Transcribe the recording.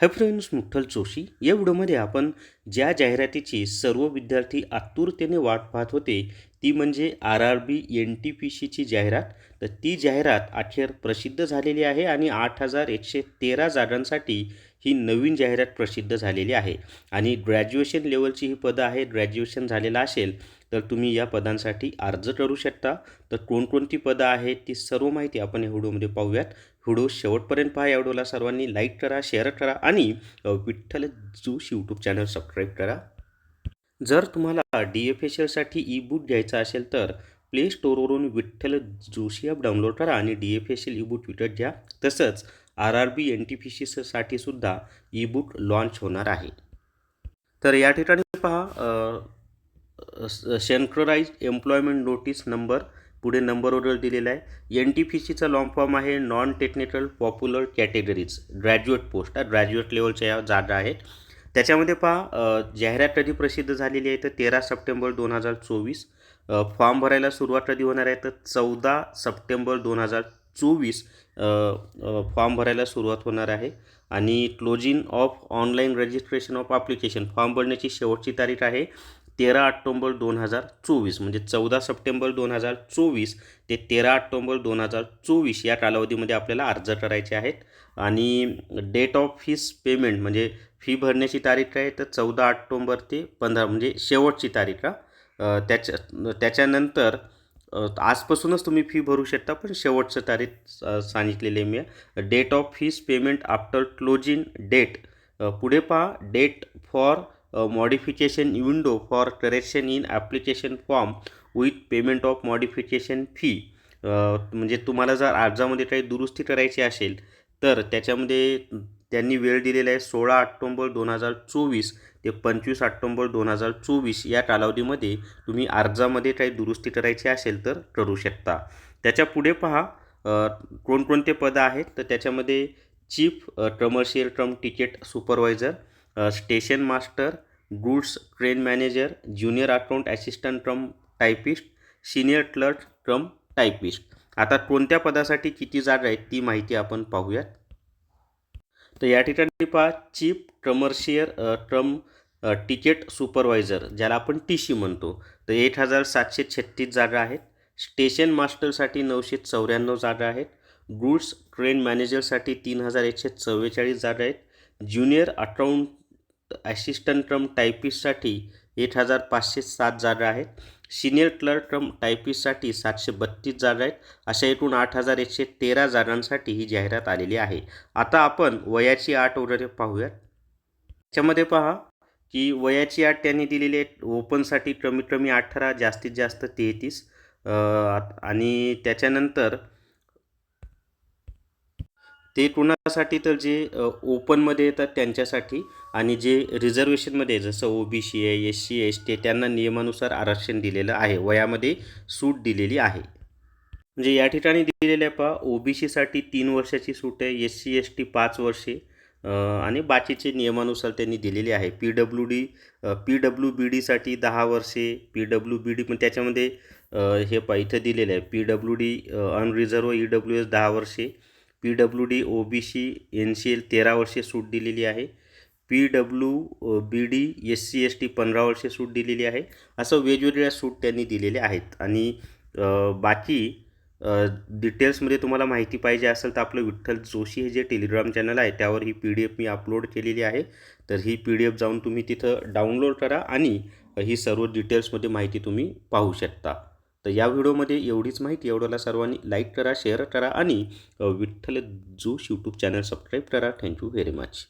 Hi friends मुठ्ठल Joshi. या व्हिडिओमध्ये आपण ज्या जाहिरातीची सर्व विद्यार्थी आतुरतेने वाट पाहत होते ती म्हणजे R R B N T P सीची जाहिरात. तर ती जाहिरात अखेर प्रसिद्ध झालेली आहे आणि आठ हजार एकशे तेरा जागांसाठी ही नवीन जाहिरात प्रसिद्ध झालेली आहे. आणि ग्रॅज्युएशन लेवलची ही पदं आहेत ग्रॅज्युएशन झालेलं असेल तर तुम्ही या पदांसाठी अर्ज करू शकता. तर कोणकोणती पदं आहेत ती सर्व माहिती आपण या व्हिडिओमध्ये पाहूयात. व्हिडिओ शेवटपर्यंत पहा या व्हिडिओला सर्वांनी लाईक करा शेअर करा आणि Vitthal Joshi YouTube channel subscribe करा. जर तुम्हाला डी एफ एस एलसाठी ई बुक घ्यायचा असेल तर प्ले स्टोरवरून विठ्ठल जोशी ॲप डाउनलोड करा आणि D F S L e book विकत घ्या तसंच R R B N T P C सुद्धा ई बुक लॉन्च होणार आहे. तर या ठिकाणी पहा सेंट्रलाइज एम्प्लॉयमेंट नोटीस नंबर पुढे नंबरवर दिलेला आहे. एन टी पी सीचा लॉन्ग फॉर्म आहे non technical popular categories graduate post graduate लेवलच्या या जागा आहेत. त्याच्यामध्ये पहा जाहिरात कधी प्रसिद्ध झालेली आहे तर तेरा सप्टेंबर दोन हजार चोवीस फॉर्म भरायला सुरुवात कधी होणार आहे तर चौदा सप्टेंबर दोन हजार चोवीस फॉर्म भरायला सुरुवात होणार आहे. आणि closing of online registration of application form भरण्याची शेवटची तारीख आहे तेरा ऑक्टोंबर दोन हजार चोवीस म्हणजे चौदा सप्टेंबर दोन हजार चोवीस ते तेरा ऑक्टोंबर दोन हजार चोवीस या कालावधीमध्ये आपल्याला अर्ज करायचे आहेत. आणि डेट ऑफ फीस पेमेंट म्हणजे फी भरण्याची तारीख आहे? तर चौदा ऑक्टोंबर ते पंधरा म्हणजे शेवटची तारीख त्याच्या त्याच्यानंतर आजपासूनच तुम्ही फी भरू शकता पण शेवटचं तारीख सांगितलेले सांगितलेली आहे मी. Date of fees payment after closing date पुढे पहा. Date for modification window for correction in application form with payment of modification fee म्हणजे तुम्हाला जर अर्जामध्ये काही दुरुस्ती करायची असेल तर त्याच्यामध्ये त्यांनी वेळ दिलेला आहे सोळा ऑक्टोंबर दोन हजार चोवीस ते पंचवीस ऑक्टोंबर दोन हजार चोवीस या कालावधीमध्ये तुम्ही अर्जामध्ये काही दुरुस्ती करायची असेल तर करू शकता. त्याच्या पुढे पहा कोणकोणते पदं आहेत? तर त्याच्यामध्ये चीफ कमर्शियल ट्रम ticket supervisor station master goods train manager junior account assistant term typist senior clerk term typist. आता कोणत्या पदासाठी किती जागा आहेत ती माहिती आपण पाहूयात. तर या ठिकाणी पहा चीफ कमर्शियल ट्रम तिकीट सुपरवायझर ज्याला आपण टी सी म्हणतो. तर एक हजार सातशे छत्तीस जागा आहेत. स्टेशन मास्टरसाठी नऊशे चौऱ्याण्णव जागा आहेत. गुड्स ट्रेन मॅनेजरसाठी तीन हजार एकशे चव्वेचाळीस जागा आहेत. ज्युनियर अकाउंट ॲसिस्टंट ट्रम टायपिस्टसाठी एक हजार पाचशे सात जागा आहेत. सिनियर क्लर्क ट्रम टायपिस्टसाठी सातशे बत्तीस जागा आहेत. अशा एकूण आठ हजार एकशे तेरा जागांसाठी ही जाहिरात आलेली आहे. आता आपण वयाची आठ वगैरे पाहूयात. त्याच्यामध्ये पहा की वयाची आठ त्यांनी दिलेली आहे. ओपनसाठी कमीत कमी अठरा जास्तीत जास्त तेहतीस आणि त्याच्यानंतर ते कुणासाठी तर जे ओपनमध्ये येतात त्यांच्यासाठी आणि जे रिझर्वेशनमध्ये जसं ओ बी सी आहे एस सी एस टी त्यांना नियमानुसार आरक्षण दिलेलं आहे. वयामध्ये सूट दिलेली आहे. म्हणजे या ठिकाणी दिलेलं आहे पहा ओ बी सीसाठी तीन वर्षाची सूट आहे एस सी एस टी पाच वर्षे आणि बाकीचे नियमानुसार त्यांनी दिलेले आहे. P W D P W B डीसाठी दहा वर्षे पी डब्ल्यू बी डी पण त्याच्यामध्ये हे पा इथं दिलेलं आहे. P W D unreserved E W S दहा वर्षे P W D O B C N C L तेरा वर्षे सूट दिलेली आहे. P W B D S C S T पंधरा वर्षे सूट दिलेली आहे. असं वेगवेगळ्या सूट त्यांनी दिलेल्या आहेत. आणि बाकी डिटेल्समध्ये तुम्हाला माहिती पाहिजे असेल तर आपलं विठ्ठल जोशी हे जे टेलिग्राम चॅनल आहे त्यावर ही पी डी एफ मी अपलोड केलेली आहे. तर ही पी डी एफ जाऊन तुम्ही तिथं डाउनलोड करा आणि ही सर्व डिटेल्समध्ये माहिती तुम्ही पाहू शकता. तर या व्हिडिओमध्ये एवढीच माहिती. एवढ्याला सर्वांनी लाईक करा शेअर करा आणि Vitthal Joshi YouTube channel subscribe करा. Thank you very much